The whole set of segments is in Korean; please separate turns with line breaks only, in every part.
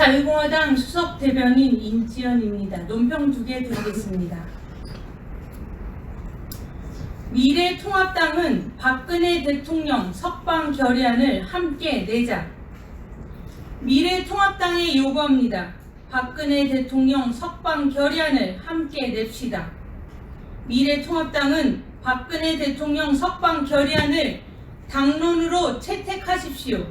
자유공화당 수석 대변인 임지연입니다. 논평 두 개 드리겠습니다. 미래통합당은 박근혜 대통령 석방 결의안을 함께 내자. 미래통합당에 요구합니다. 박근혜 대통령 석방 결의안을 함께 냅시다. 미래통합당은 박근혜 대통령 석방 결의안을 당론으로 채택하십시오.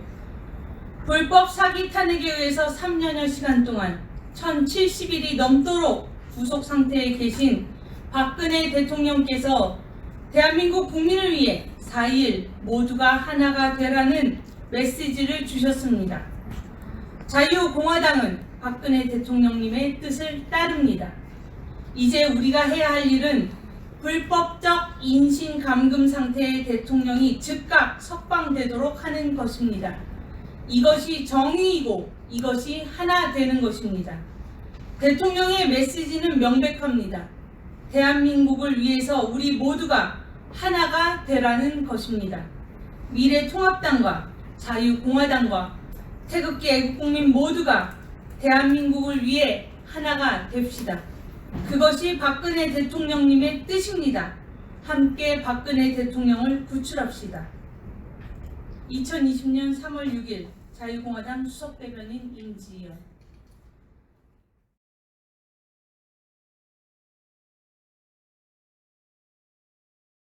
불법 사기 탄핵에 의해서 3년여 시간 동안 1070일이 넘도록 구속 상태에 계신 박근혜 대통령께서 대한민국 국민을 위해 4일 모두가 하나가 되라는 메시지를 주셨습니다. 자유공화당은 박근혜 대통령님의 뜻을 따릅니다. 이제 우리가 해야 할 일은 불법적 인신 감금 상태의 대통령이 즉각 석방되도록 하는 것입니다. 이것이 정의이고 이것이 하나 되는 것입니다. 대통령의 메시지는 명백합니다. 대한민국을 위해서 우리 모두가 하나가 되라는 것입니다. 미래통합당과 자유공화당과 태극기 애국국민 모두가 대한민국을 위해 하나가 됩시다. 그것이 박근혜 대통령님의 뜻입니다. 함께 박근혜 대통령을 구출합시다. 2020년 3월 6일 자유공화당 수석 대변인 임지연